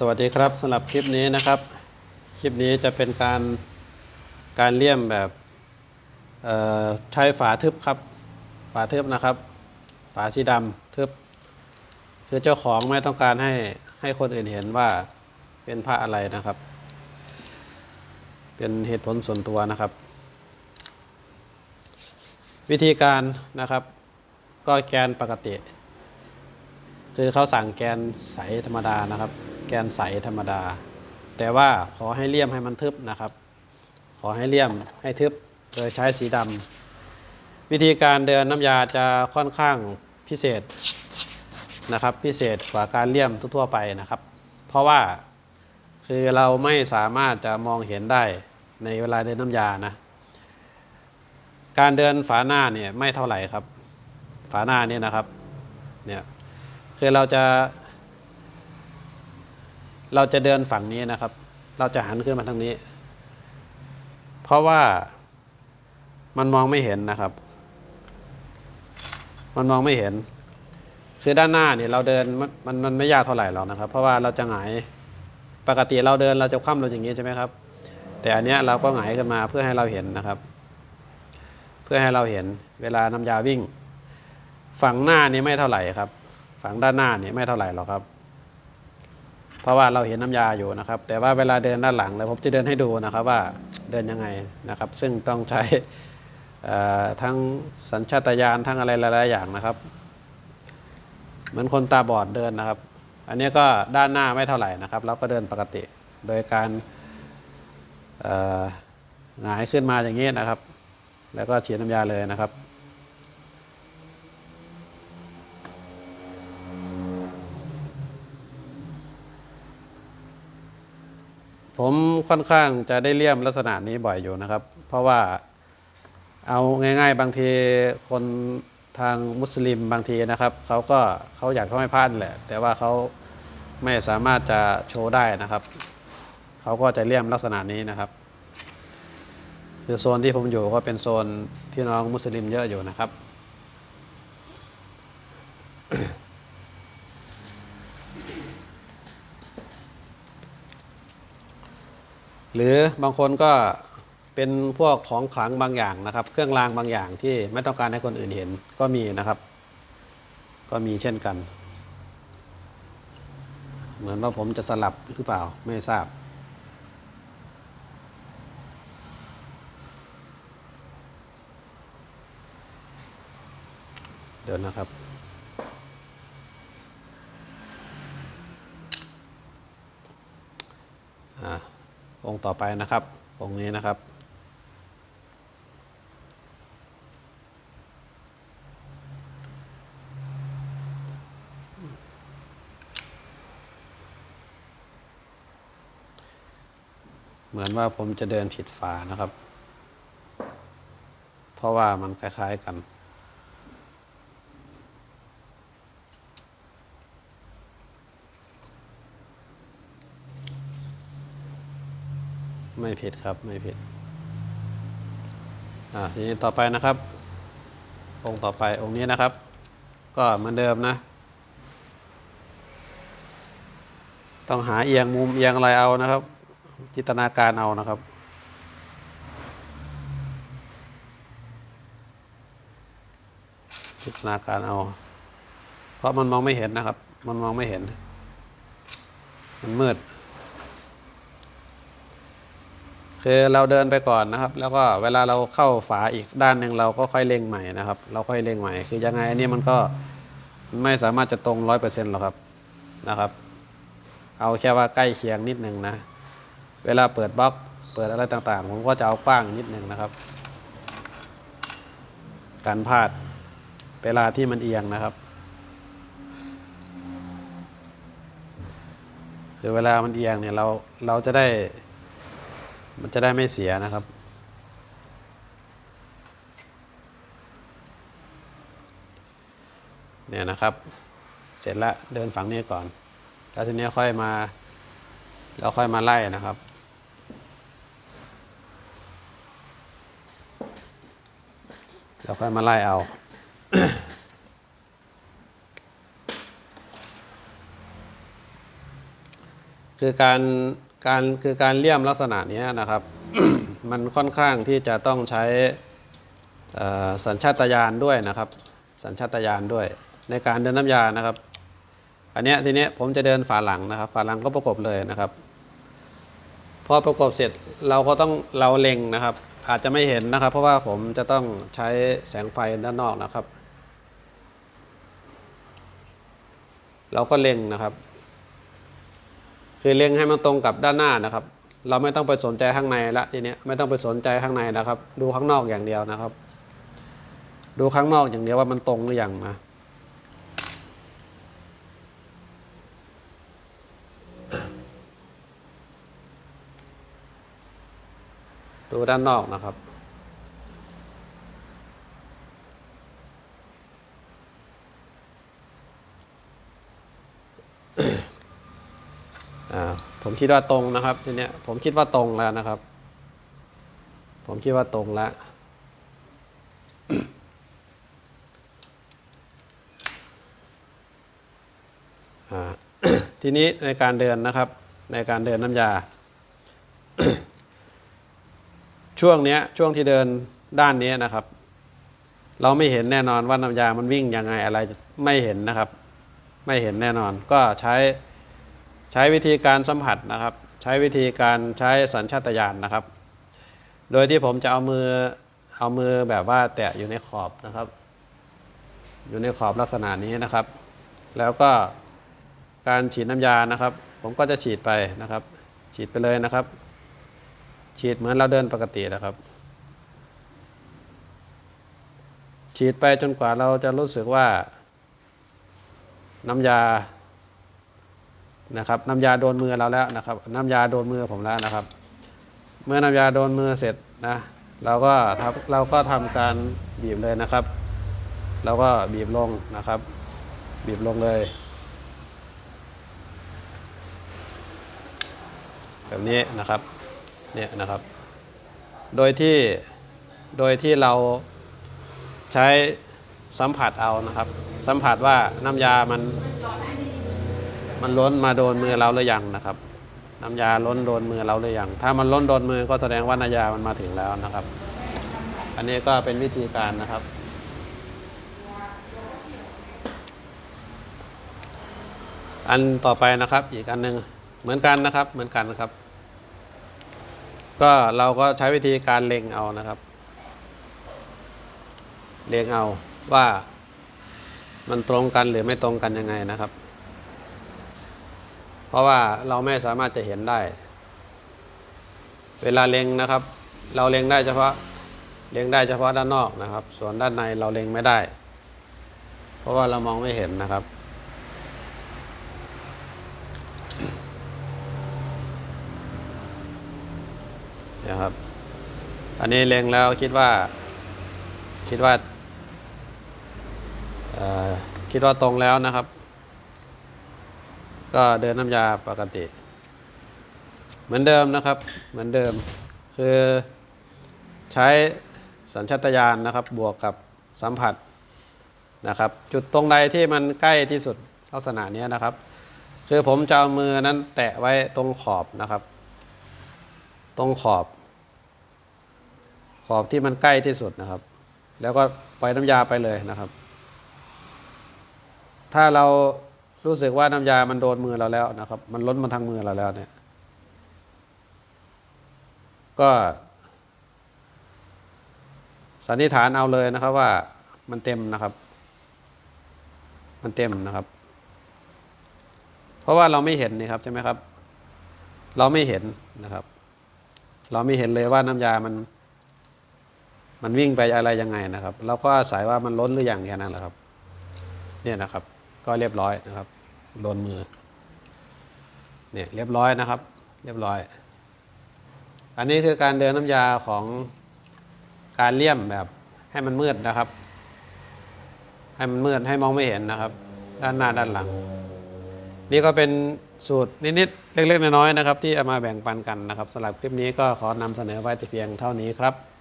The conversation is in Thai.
สวัสดีครับสำหรับคลิปนี้นะครับ คลิปนี้จะเป็นการการเลี่ยมแบบใช้ฝาทึบครับ ฝาทึบนะครับ ฝาสีดำทึบ คือเจ้าของไม่ต้องการให้ให้คนอื่นเห็นว่าเป็นพระอะไรนะครับ เป็นเหตุผลส่วนตัวนะครับ วิธีการนะครับ ก็แกนปกติ คือเขาสั่งแกนใสธรรมดานะครับ แกนใสธรรมดา แต่ว่าขอให้เลี่ยมให้มันทึบนะครับ ขอให้เลี่ยมให้ทึบโดยใช้สีดำวิธีการเดินน้ำยาจะค่อนข้างพิเศษนะครับ พิเศษกว่าการเลี่ยมทั่วไปนะครับ เพราะว่าคือเราไม่สามารถจะมองเห็นได้ในเวลาเดินน้ำยานะ การเดินฝาหน้าเนี่ยไม่เท่าไหร่ครับ ฝาหน้าเนี่ยนะครับเนี่ยคือเราจะ เราจะเดินฝั่งนี้นะครับ เราจะหันขึ้นมาทางนี้ เพราะว่ามันมองไม่เห็นนะครับ มันมองไม่เห็น คือด้านหน้าเนี่ยเราเดินมันมันไม่ยากเท่าไหร่หรอกนะครับ เพราะว่าเราจะหงายปกติเราเดินเราจะคว่ำเราอย่างนี้ใช่ไหมครับ แต่อันเนี้ยเราก็หงายขึ้นมาเพื่อให้เราเห็นนะครับ เพื่อให้เราเห็นเวลาน้ำยาวิ่ง ฝั่งหน้านี่ไม่เท่าไหร่ครับ ฝั่งด้านหน้านี่ไม่เท่าไหร่หรอกครับ เพราะว่าเราเห็นน้ำยาอยู่นะครับ แต่ว่าเวลาเดินด้านหลังแล้วผมจะเดินให้ดูนะครับว่าเดินยังไงนะครับ ซึ่งต้องใช้ทั้งสัญชาตญาณทั้งอะไรหลายๆอย่างนะครับ เหมือนคนตาบอดเดินนะครับ อันนี้ก็ด้านหน้าไม่เท่าไหร่นะครับ เราก็เดินปกติโดยการหงายขึ้นมาอย่างนี้นะครับ แล้วก็ฉีดน้ำยาเลยนะครับ ผมค่อนข้างจะได้เลี่ยมลักษณะนี้บ่อยอยู่นะครับ เพราะว่าเอาง่าย ๆ บางทีคนทางมุสลิมบางทีนะครับเขาก็เขาอยากเขาไม่พลาดแหละ แต่ว่าเขาไม่สามารถจะโชว์ได้นะครับเขาก็จะเลี่ยมลักษณะนี้นะครับ คือโซนที่ผมอยู่ก็เป็นโซนที่น้องมุสลิมเยอะอยู่นะครับ หรือบางคนก็เป็นพวกของขลังบางอย่างนะครับ เครื่องรางบางอย่างที่ไม่ต้องการให้คนอื่นเห็นก็มีนะครับ ก็มีเช่นกัน เหมือนว่าผมจะสลับหรือเปล่าไม่ทราบเดี๋ยวนะครับ อ่า องค์ต่อไปนะครับ องค์นี้นะครับ เหมือนว่าผมจะเดินผิดฝานะครับ เพราะว่ามันคล้าย ๆกัน ไม่ผิดครับไม่ผิดอ่าทีนี้ต่อไปนะครับ องค์ต่อไปองค์นี้นะครับ ก็เหมือนเดิมนะ ต้องหาเอียงมุมเอียงอะไรเอานะครับ จิตนาการเอานะครับจินตนาการเอา เพราะมันมองไม่เห็นนะครับ มันมองไม่เห็น มันมืด คือเราเดินไปก่อนนะครับ แล้วก็เวลาเราเข้าฝาอีกด้านหนึ่งเราก็ค่อยเล็งใหม่นะครับ เราค่อยเล็งใหม่ คือยังไงอันนี้มันก็ไม่สามารถจะตรงร้อยเปอร์เซ็นต์หรอกครับนะครับ เอาแค่ว่าใกล้เคียงนิดนึงนะ เวลาเปิดบล็อกเปิดอะไรต่างๆ ผมก็จะเอากว้างนิดนึงนะครับ การพลาดเวลาที่มันเอียงนะครับคือเวลามันเอียงเนี่ยเราเราจะได้ มันจะได้ไม่เสียนะครับ เนี่ยนะครับ เสร็จแล้วเดินฝั่งนี้ก่อน แล้วทีนี้ค่อยมาเราค่อยมาไล่นะครับเราค่อยมาไล่เอาคือการ การคือการเลี่ยมลักษณะนี้นะครับ มันค่อนข้างที่จะต้องใช้สัญชาตญาณด้วยนะครับ สัญชาตญาณด้วย ในการเดินน้ำยานะครับ อันนี้ทีนี้ผมจะเดินฝาหลังนะครับฝาหลังก็ประกบเลยนะครับ พอประกบเสร็จเราก็ต้องเราเล็งนะครับ อาจจะไม่เห็นนะครับ เพราะว่าผมจะต้องใช้แสงไฟด้านนอกนะครับ เราก็เล็งนะครับ คือเล็งให้มันตรงกับด้านหน้านะครับ เราไม่ต้องไปสนใจข้างในละทีนี้ไม่ต้องไปสนใจข้างในนะครับ ดูข้างนอกอย่างเดียวนะครับ ดูข้างนอกอย่างเดียวว่ามันตรงหรือยังนะดูด้านนอกนะครับ อ่าผม คิดว่าตรงนะครับทีเนี้ยผมคิดว่าตรงแล้วนะครับ ผมคิดว่าตรงแล้วทีนี้ในการเดินนะครับ ในการเดินน้ำยา ช่วงเนี้ย ช่วงที่เดินด้านนี้นะครับ เราไม่เห็นแน่นอนว่าน้ำยามันวิ่งยังไงอะไรไม่เห็นนะครับ ไม่เห็นแน่นอน ก็ใช้ ใช้วิธีการสัมผัสนะครับ ใช้วิธีการใช้สัญชาตญาณนะครับ โดยที่ผมจะเอามือเอามือแบบว่าแตะอยู่ในขอบนะครับ อยู่ในขอบลักษณะนี้นะครับ แล้วก็การฉีดน้ำยานะครับ ผมก็จะฉีดไปนะครับ ฉีดไปเลยนะครับ ฉีดเหมือนเราเดินปกตินะครับ ฉีดไปจนกว่าเราจะรู้สึกว่าน้ำยา นะครับน้ำยาโดนมือเราแล้วนะครับ น้ำยาโดนมือผมแล้วนะครับ เมื่อน้ำยาโดนมือเสร็จนะเราก็ทำเราก็ทำการบีบเลยนะครับ เราก็บีบลงนะครับ บีบลงเลยแบบนี้นะครับเนี่ยนะครับ โดยที่โดยที่เราใช้สัมผัสเอานะครับ สัมผัสว่าน้ำยามัน มันล้นมาโดนมือเราหรือยังนะครับ น้ำยาล้นโดนมือเราหรือยังถ้ามันล้นโดนมือก็แสดงว่าน้ำยามันมาถึงแล้วนะครับ อันนี้ก็เป็นวิธีการนะครับอันต่อไปนะครับอีกอันหนึ่งเหมือนกันนะครับเหมือนกันนะครับ ก็เราก็ใช้วิธีการเล็งเอานะครับ เล็งเอาว่ามันตรงกันหรือไม่ตรงกันยังไงนะครับ เพราะว่าเราไม่สามารถจะเห็นได้ เวลาเล็งนะครับ เราเล็งได้เฉพาะเล็งได้เฉพาะด้านนอกนะครับ ส่วนด้านในเราเล็งไม่ได้ เพราะว่าเรามองไม่เห็นนะครับเดี๋ยวครับ อันนี้เล็งแล้วคิดว่า คิดว่าคิดว่าตรงแล้วนะครับ ก็เดินน้ำยาปกติ เหมือนเดิมนะครับ เหมือนเดิม คือใช้สัญชาตญาณนะครับ บวกกับสัมผัสนะครับ จุดตรงใดที่มันใกล้ที่สุดลักษณะนี้นะครับ คือผมจะเอามือนั้นแตะไว้ตรงขอบนะครับ ตรงขอบ ขอบที่มันใกล้ที่สุดนะครับ แล้วก็ปล่อยน้ำยาไปเลยนะครับ ถ้าเรา รู้สึกว่าน้ำยามันโดนมือเราแล้วนะครับ มันล้นมาทางมือเราแล้วเนี่ย ก็สันนิษฐานเอาเลยนะครับว่ามันเต็มนะครับ มันเต็มนะครับ เพราะว่าเราไม่เห็นนี่ครับใช่ไหมครับ เราไม่เห็นนะครับ เราไม่เห็นเลยว่าน้ำยามัน มันวิ่งไปอะไรยังไงนะครับ เราก็อาศัยว่ามันล้นหรือยังแค่นั้นแหละครับ เนี่ยนะครับ ก็เรียบร้อยนะครับ โดนมือ เนี่ยเรียบร้อยนะครับ เรียบร้อย อันนี้คือการเดินน้ำยาของการเลี่ยมแบบให้มันมืดนะครับ ให้มันมืดให้มองไม่เห็นนะครับ ด้านหน้าด้านหลัง นี่ก็เป็นสูตรนิดๆเล็กๆน้อยๆนะครับ ที่เอามาแบ่งปันกันนะครับสำหรับคลิปนี้ก็ขอนำเสนอไว้แต่เพียงเท่านี้ครับ